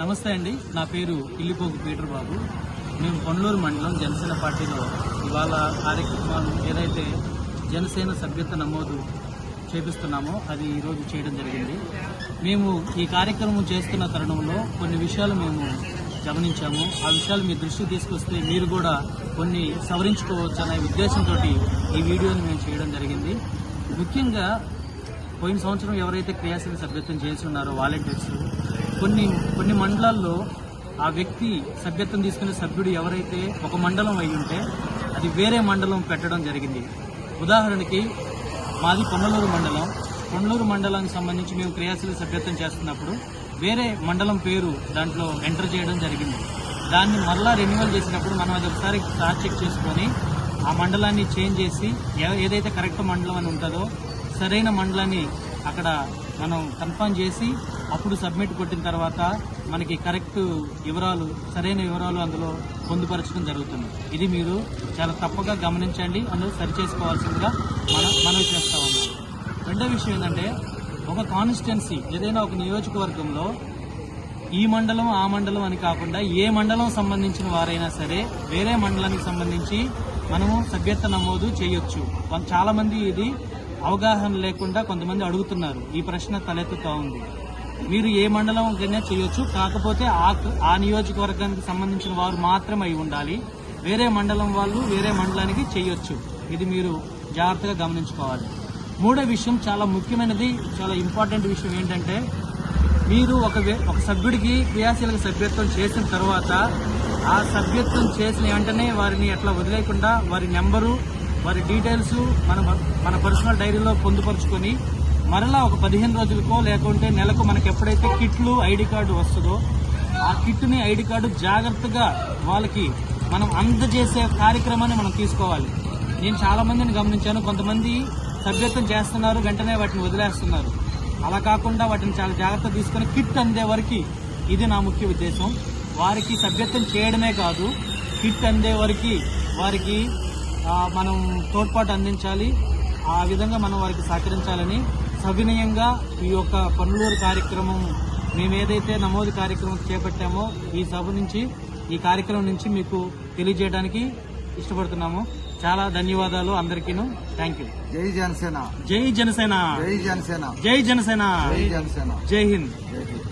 నమస్తే అండి. నా పేరు ఇల్లిపోకు పీటర్ బాబు. మేము పొన్నలూరు మండలం జనసేన పార్టీలో ఇవాళ కార్యక్రమం ఏదైతే జనసేన సభ్యత నమోదు చేపిస్తున్నామో అది ఈరోజు చేయడం జరిగింది. మేము ఈ కార్యక్రమం చేస్తున్న తరుణంలో కొన్ని విషయాలు మేము గమనించాము. ఆ విషయాలు మీ దృష్టికి తీసుకొస్తే మీరు కూడా కొన్ని సవరించుకోవచ్చు అనే ఉద్దేశంతో ఈ వీడియోని మేము చేయడం జరిగింది. ముఖ్యంగా పోయిన సంవత్సరం ఎవరైతే క్రియాశీల సభ్యత్వం చేసి ఉన్నారో వాలంటీర్స్ కొన్ని కొన్ని మండలాల్లో ఆ వ్యక్తి సభ్యత్వం తీసుకునే సభ్యుడు ఎవరైతే ఒక మండలం అయి ఉంటే అది వేరే మండలం పెట్టడం జరిగింది. ఉదాహరణకి మాది పొన్నలూరు మండలం. పొన్నలూరు మండలానికి సంబంధించి మేము క్రియాశీల సభ్యత్వం చేస్తున్నప్పుడు వేరే మండలం పేరు దాంట్లో ఎంటర్ చేయడం జరిగింది. దాన్ని మరలా రెన్యువల్ చేసినప్పుడు మనం అది ఒకసారి క్రాస్ చెక్ చేసుకొని ఆ మండలాన్ని చేంజ్ చేసి ఏదైతే కరెక్ట్ మండలం అని ఉంటుందో సరైన మండలాన్ని అక్కడ మనం కన్ఫర్మ్ చేసి అప్పుడు సబ్మిట్ కొట్టిన తర్వాత మనకి కరెక్ట్ వివరాలు సరైన వివరాలు అందులో పొందుపరచడం జరుగుతుంది. ఇది మీరు చాలా తప్పగా గమనించండి. అందులో సరి చేసుకోవాల్సిందిగా మనవి చేస్తా ఉన్నాం రెండో విషయం ఏంటంటే ఒక కాన్స్టిట్యున్సీ ఏదైనా ఒక నియోజకవర్గంలో ఈ మండలం ఆ మండలం అని కాకుండా ఏ మండలం సంబంధించిన వారైనా సరే వేరే మండలానికి సంబంధించి మనము సభ్యత్వ నమోదు చేయొచ్చు. కొంత- చాలా మంది ఇది అవగాహన లేకుండా కొంతమంది అడుగుతున్నారు. ఈ ప్రశ్న తలెత్తుతా ఉంది. మీరు ఏ మండలం కన్నా చేయొచ్చు. కాకపోతే ఆ ఆ నియోజకవర్గానికి సంబంధించిన వారు మాత్రమే అయి ఉండాలి. వేరే మండలం వాళ్ళు వేరే మండలానికి చేయొచ్చు. ఇది మీరు జాగ్రత్తగా గమనించుకోవాలి. మూడో విషయం చాలా ముఖ్యమైనది. చాలా ఇంపార్టెంట్ విషయం ఏంటంటే మీరు ఒక ఒక సభ్యుడికి క్రియాశీలక సభ్యత్వం చేసిన తర్వాత ఆ సభ్యత్వం చేసిన వెంటనే వారిని అట్లా వదిలేకుండా వారి నెంబరు వారి డీటెయిల్స్ మన మన పర్సనల్ డైరీలో పొందుపరుచుకొని మరలా ఒక పదిహేను రోజులకో లేకుంటే నెలకు మనకు ఎప్పుడైతే కిట్లు ఐడి కార్డు వస్తుందో ఆ కిట్ని ఐడి కార్డు జాగ్రత్తగా వాళ్ళకి మనం అందజేసే కార్యక్రమాన్ని మనం తీసుకోవాలి. నేను చాలా మందిని గమనించాను. కొంతమంది సభ్యత్వం చేస్తున్నారు వెంటనే వాటిని వదిలేస్తున్నారు. అలా కాకుండా వాటిని చాలా జాగ్రత్త తీసుకొని కిట్ అందే వరకు ఇది నా ముఖ్య ఉద్దేశం. వారికి సభ్యత్వం చేయడమే కాదు కిట్ అందే వరకు వారికి మనం తోడ్పాటు అందించాలి. ఆ విధంగా మనం వారికి సహకరించాలని సవినయంగా ఈ యొక్క పనులూరు కార్యక్రమం మేము ఏదైతే నమోదు కార్యక్రమం చేపట్టామో ఈ సభ నుంచి ఈ కార్యక్రమం నుంచి మీకు తెలియజేయడానికి ఇష్టపడుతున్నాము. చాలా ధన్యవాదాలు అందరికీను. థ్యాంక్ యూ జై జనసేన. జై జనసేన. జై జనసేన. జై జనసేన. జై జనసేన. జై హింద్. జై హింద్.